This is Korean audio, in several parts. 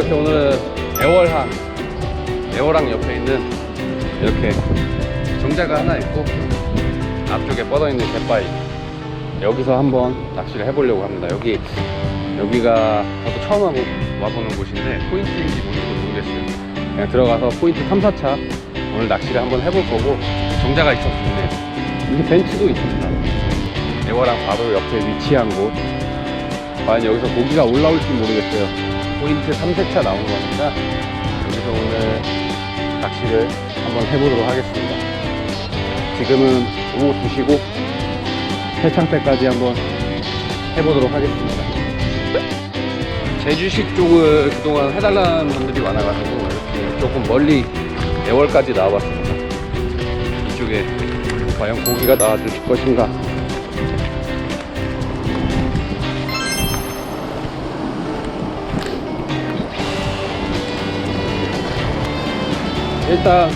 자 이렇게 오늘은 애월항 애월항 옆에 있는 이렇게 정자가 하나 있고 앞쪽에 뻗어 있는 갯바위. 여기서 한번 낚시를 해보려고 합니다. 여기 여기가 저도 처음 하고 와보는 곳인데 포인트인지 모르겠어요. 그냥 들어가서 포인트 3, 4차 오늘 낚시를 한번 해볼 거고 정자가 좋네요 이게 벤치도 있습니다. 애월항 바로 옆에 위치한 곳. 과연 여기서 고기가 올라올지 모르겠어요 포인트 3세차 나온 거니까 여기서 오늘 낚시를 한번 해보도록 하겠습니다. 지금은 오후 2시고 해창 때까지 한번 해보도록 하겠습니다. 제주식 쪽을 그동안 해달라는 분들이 많아가지고 이렇게 조금 멀리 애월까지 나와봤습니다. 이쪽에 과연 고기가 나와줄 것인가 일단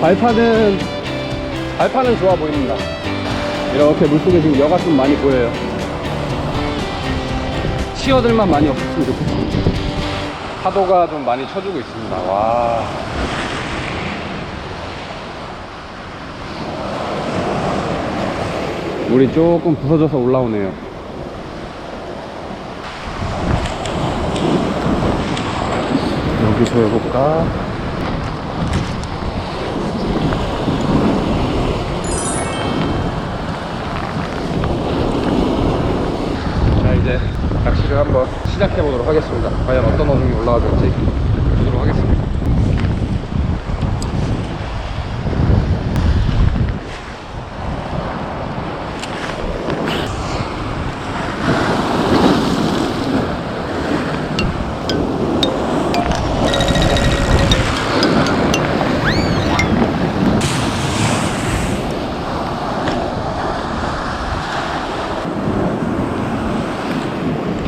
발판은 발판은 좋아 보입니다. 이렇게 물속에 지금 여가 좀 많이 보여요. 치어들만 많이 없었으면 좋겠습니다. 파도가 좀 많이 쳐주고 있습니다. 와. 물이 조금 부서져서 올라오네요. 여기서 해볼까? 낚시를 한번 시작해 보도록 하겠습니다. 과연 어떤 어종이 올라와 줄지 보도록 하겠습니다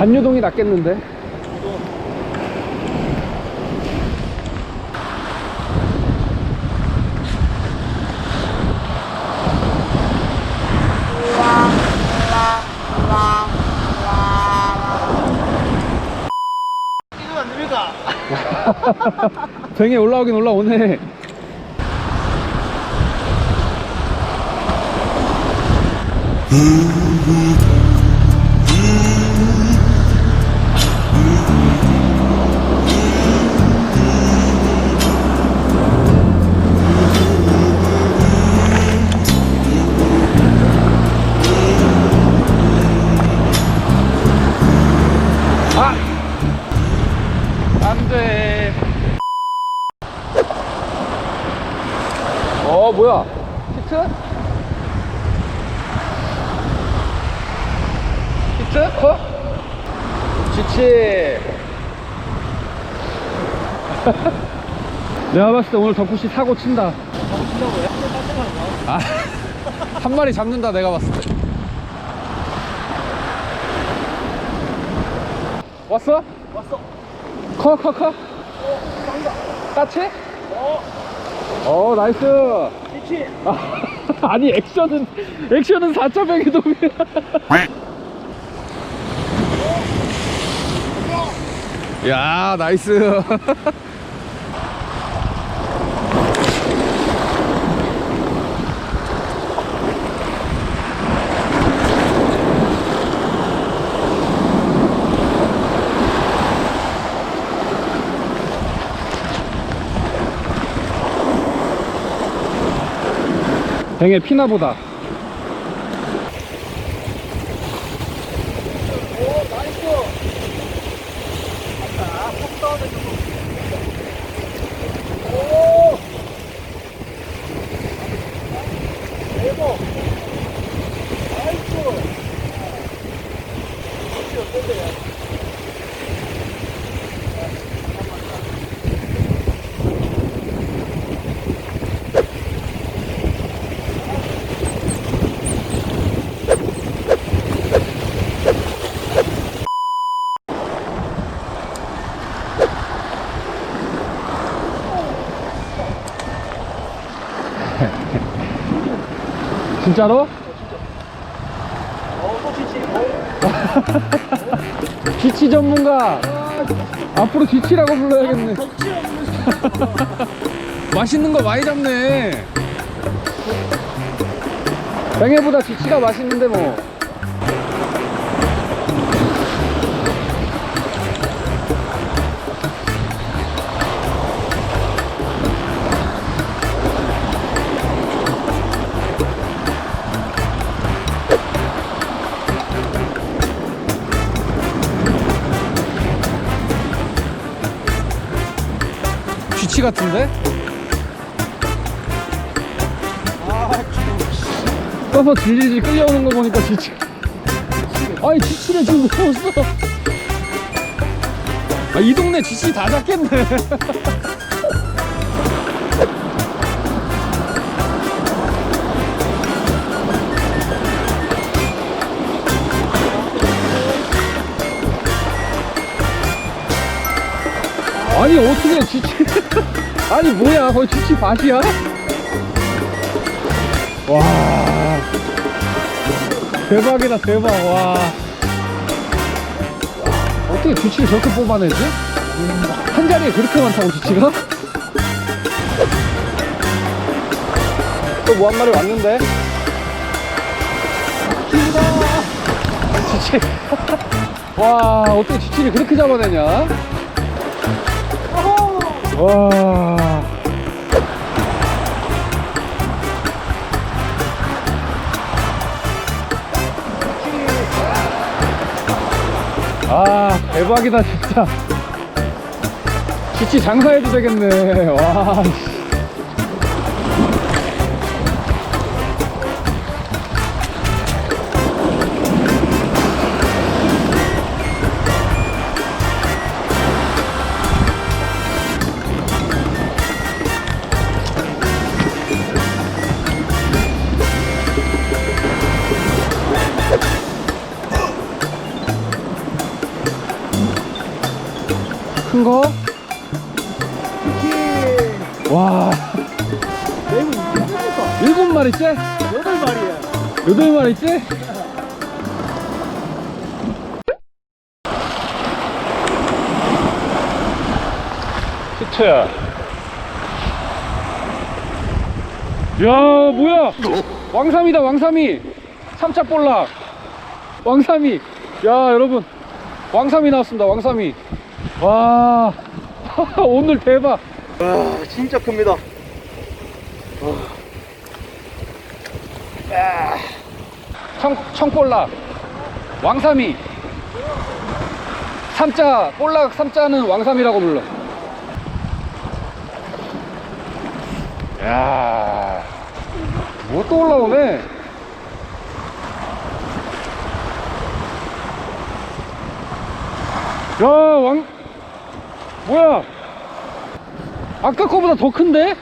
반유동이 낫겠는데? 뱅에 올라오긴 올라오네 히트? 커? 지치. 내가 봤을 때 오늘 덕구씨 사고 친다. 아, 한 마리 잡는다, 내가 봤을 때. 왔어? 왔어. 커, 커, 커. 까치? 어, 어, 나이스. 미치. 아, 아니, 액션은, 액션은 4.0의 동이야. 야, 나이스. 뱅에 피나 보다. 오, 나이스. 아까 폭 다운을 좀. 오. 대박. 나이스. 혹시 어떤데요? 진짜로? 기치 전문가. 앞으로 지치라고 불러야겠네. 맛있는 거 많이 잡네. 뱅에보다 지치가 맛있는데 뭐. 쥐치 같은데? 떠서 질질질 끌려오는 거 보니까 지치. 아니 지치를 지금 왜 없어? 아, 이 동네 지치 다 잡겠네. 아니 어떻게 지치? 아니 뭐야 거의 지치 밭이야? 와 대박이다 대박 와 어떻게 지치를 저렇게 뽑아내지? 한 자리에 그렇게 많다고 지치가? 또 뭐 한 마리 왔는데? 지치 와 어떻게 지치를 그렇게 잡아내냐? 와. 아 대박이다 진짜. 지치 장사해도 되겠네. 와 큰 거? 와 내고 있습니까? 일곱 마리째? 여덟 마리야. 여덟 마리째? 히트야 야 뭐야 왕삼이다 왕삼이 삼차 볼락 왕삼이 야 여러분 왕삼이 나왔습니다 왕삼이 와. 오늘 대박. 와, 진짜 큽니다. 청, 청볼락 왕삼이. 삼자 볼락 삼자는 왕삼이라고 불러. 야, 뭐 또 올라오네. 야, 왕, 뭐야? 아까 거보다 더 큰데?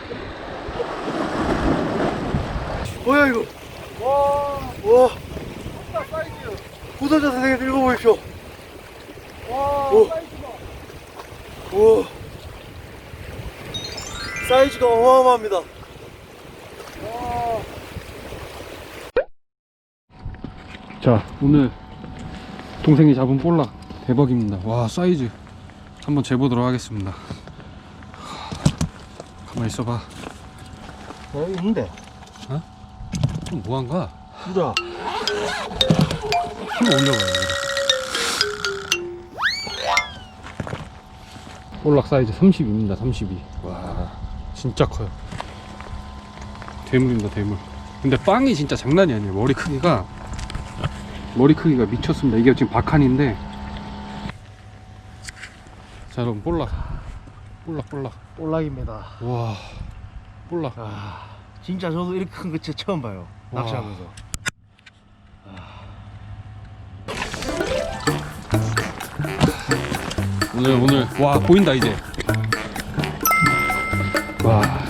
뭐야 이거? 와, 와. 사이즈. 구독자 선생님 읽어보십시오. 와, 오. 사이즈가. 우와. 사이즈가 어마어마합니다. 와. 자, 오늘 동생이 잡은 볼락 대박입니다. 와, 사이즈 한번 재보도록 하겠습니다. 가만히 있어봐. 여기 있는데. 좀 뭐한가? 진짜. 힘 올려봐요. 볼락 사이즈 32입니다. 32. 와, 진짜 커요. 대물입니다. 대물. 근데 빵이 진짜 장난이 아니에요. 머리 크기가 머리 크기가 미쳤습니다. 이게 지금 박한인데. 자, 여러분 볼락. 볼락 볼락. 볼락입니다. 와, 볼락. 아, 진짜 저도 이렇게 큰거 진짜 처음 봐요. 와. 낚시하면서. 오늘 오늘 와 보인다 이제 와 자,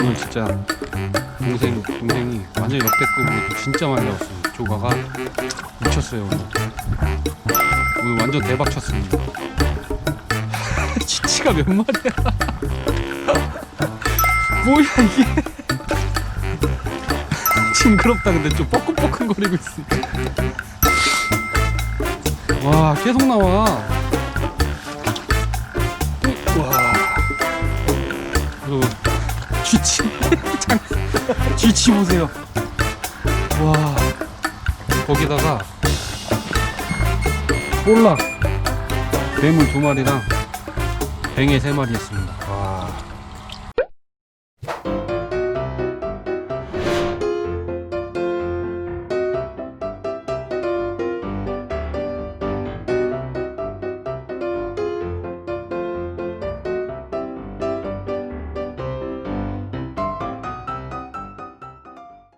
오늘 진짜 동생 동생이 완전 역대급으로 진짜 많이 나왔습니다 조가가 미쳤어요. 오늘 완전 대박 쳤습니다. 지치가 몇 마리야? 뭐야 이게? 징그럽다 근데 좀 뻐끔뻐끔거리고 있어 와 계속 나와. 와. 여러분 쥐치 장 쥐치 보세요. 와 거기다가 볼락 뇌물 두 마리랑 뱅에 세 마리 했습니다. 와